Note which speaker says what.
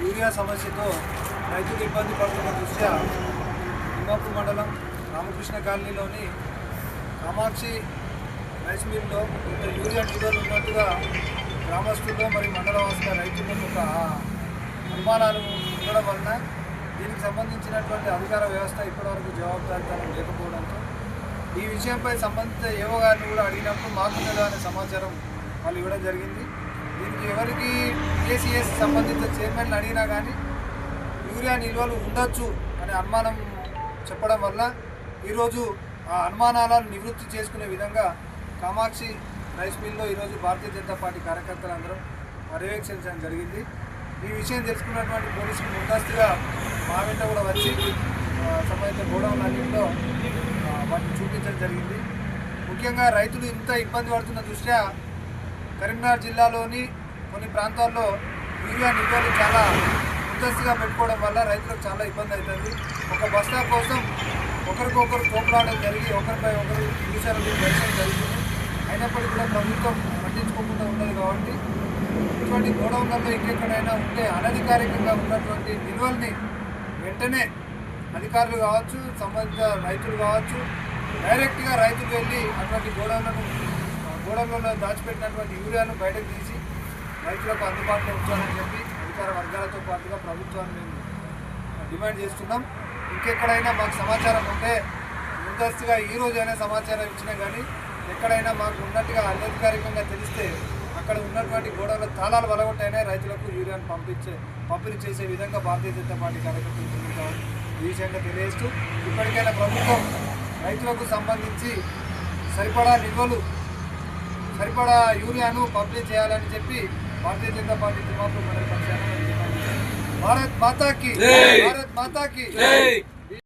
Speaker 1: Urea సమస్యతో రైతులు ఇబ్బంది పడుతున్న దృష్ట్యా తిమ్మాపూర్ మండలం రామకృష్ణ కాలనీలోని కామాక్షి రైస్ మిల్లో ఇంత యూరియా నిల్వలు ఉన్నట్టుగా గ్రామస్తుల్లో మరియు మండలవాసుల రైతులకు ఒక అనుమానాలు ఉండడం వలన దీనికి సంబంధించినటువంటి అధికార వ్యవస్థ ఇప్పటివరకు జవాబుదారితనం లేకపోవడంతో ఈ విషయంపై సంబంధిత ఏవో గారిని కూడా అడిగినప్పుడు మాకు తెలియని అనే సమాచారం వాళ్ళు ఇవ్వడం జరిగింది. దీనికి ఎవరికి ఏసీఎస్ సంబంధిత చైర్మన్లు అడిగినా కానీ యూరియా నిల్వలు ఉండొచ్చు అనే అనుమానం చెప్పడం వల్ల ఈరోజు ఆ అనుమానాలను నివృత్తి చేసుకునే విధంగా కామాక్షి రైస్ మిల్లో ఈరోజు భారతీయ జనతా పార్టీ కార్యకర్తలందరం పర్యవేక్షించడం జరిగింది. ఈ విషయం తెలుసుకున్నటువంటి పోలీసులు ముందస్తుగా మా వెంట కూడా వచ్చి సంబంధిత గోడౌన్ అన్నింటిలో వాటిని చూపించడం జరిగింది. ముఖ్యంగా రైతులు ఇంత ఇబ్బంది పడుతున్న దృష్ట్యా కరీంనగర్ జిల్లాలోని కొన్ని ప్రాంతాల్లో యూరియా నిల్వలు చాలా ముందస్తుగా పెట్టుకోవడం వల్ల రైతులకు చాలా ఇబ్బంది అవుతుంది. ఒక బస్తా కోసం ఒకరికొకరు తోపులాడడం జరిగి ఒకరిపై ఒకరు చూసారు దర్శనం జరుగుతుంది. అయినప్పటికీ కూడా ప్రభుత్వం పట్టించుకోకుండా ఉండదు కాబట్టి ఇటువంటి గోడౌన్లలో ఇంకెక్కడైనా ఉంటే అనధికారికంగా ఉన్నటువంటి నిల్వల్ని వెంటనే అధికారులు కావచ్చు సంబంధిత రైతులు కావచ్చు డైరెక్ట్గా రైతులు వెళ్ళి అటువంటి గోడౌన్లను ఆ, దాచిపెట్టినటువంటి యూరియాను బయటకు తీసి రైతులకు అందుబాటులో ఉంచాలని చెప్పి అధికార వర్గాలతో పాటుగా ప్రభుత్వాన్ని మేము డిమాండ్ చేస్తున్నాం. ఇంకెక్కడైనా మాకు సమాచారం ఉంటే ముందస్తుగా ఈ రోజైనా సమాచారం ఇచ్చినా కానీ ఎక్కడైనా మాకు ఉన్నట్టుగా అనధికారికంగా తెలిస్తే అక్కడ ఉన్నటువంటి గోడల తాళాలు వలగొట్టైనా రైతులకు యూరియాను పంపించే పంపిణీ చేసే విధంగా భారతీయ జనతా పార్టీ కార్యకర్తలు ఈ విషయంగా తెలియజేస్తూ ఇప్పటికైనా ప్రభుత్వం రైతులకు సంబంధించి సరిపడా నిల్వలు సరిపడా యూరియాను పంపిణీ చేయాలని చెప్పి భారతీయ జనతా పార్టీ మండల చేస్తున్నాం. భారత్ మాతాకి! భారత్ మాతాకి!